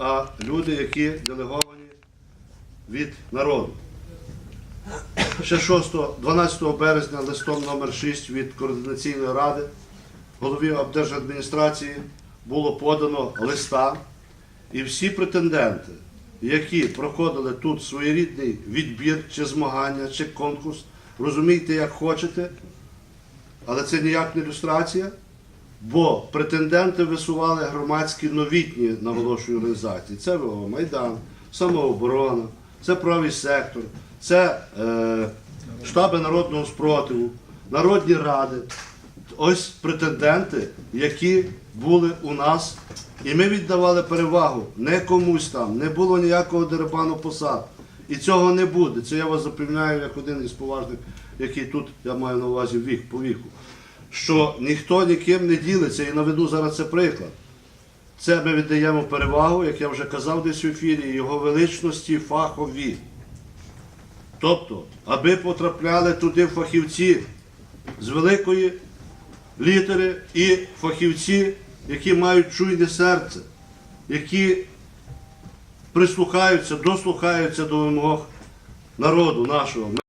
а люди, які делеговані від народу. Ще 6, 12 березня листом номер 6 від Координаційної ради голові обдержадміністрації було подано листа, і всі претенденти, які проходили тут своєрідний відбір чи змагання, чи конкурс, розумійте, як хочете, але це ніяк не ілюстрація, бо претенденти висували громадські новітні наголошую організації. Це ВО Майдан, самооборона, це правий сектор, це е, штаби народного спротиву, народні ради. Ось претенденти, які були у нас, і ми віддавали перевагу не комусь там, не було ніякого дерибану посад. І цього не буде. Це я вас запевняю як один із поважних, який тут я маю на увазі вік по віку. Що ніхто ніким не ділиться, і наведу зараз це приклад. Це ми віддаємо перевагу, як я вже казав десь в ефірі, його величності фахові. Тобто, аби потрапляли туди фахівці з великої літери і фахівці, які мають чуйне серце, які прислухаються, дослухаються до вимог народу нашого.